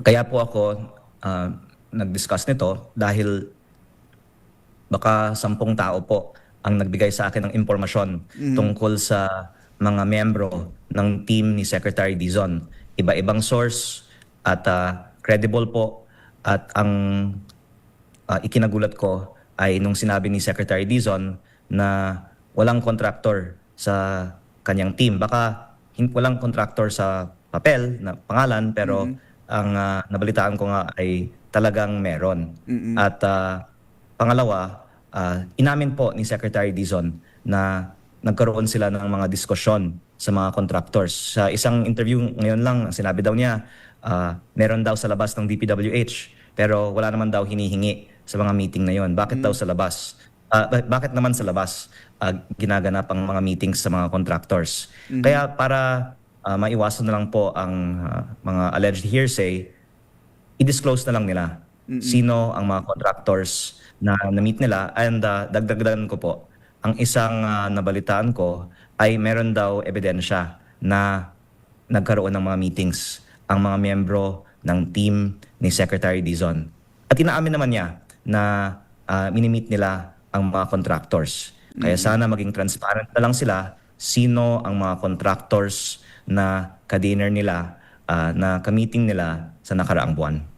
Kaya po ako ah, nag-discuss nito dahil baka sampung tao po ang nagbigay sa akin ng impormasyon tungkol sa mga membro ng team ni Secretary Dizon. Iba-ibang source at ah, credible po at ang ah, ikinagulat ko ay nung sinabi ni Secretary Dizon na walang contractor sa kanyang team. Baka walang contractor sa papel na pangalan pero ang ah, nabalitaan ko nga ay talagang meron. At ah, pangalawa, ah, inamin po ni Secretary Dizon na nagkaroon sila ng mga diskusyon sa mga contractors. Sa isang interview ngayon lang, sinabi daw niya, ah, meron daw sa labas ng DPWH pero wala naman daw hinihingi sa mga meeting na yon. Bakit daw sa labas? Ba- bakit naman sa labas ah, ginaganap ang mga meetings sa mga contractors? Kaya para ah, maiwasan na lang po ang ah, mga alleged hearsay, i-disclose na lang nila sino ang mga contractors na na-meet nila and uh, dagdagdagan ko po ang isang ah, nabalitaan ko ay meron daw ebidensya na nagkaroon ng mga meetings ang mga miyembro ng team ni Secretary Dizon. At inaamin naman niya na ah, minimit nila ang mga contractors. Kaya sana maging transparent na lang sila sino ang mga contractors na ka-dinner nila, ah, na ka-meeting nila sa nakaraang buwan.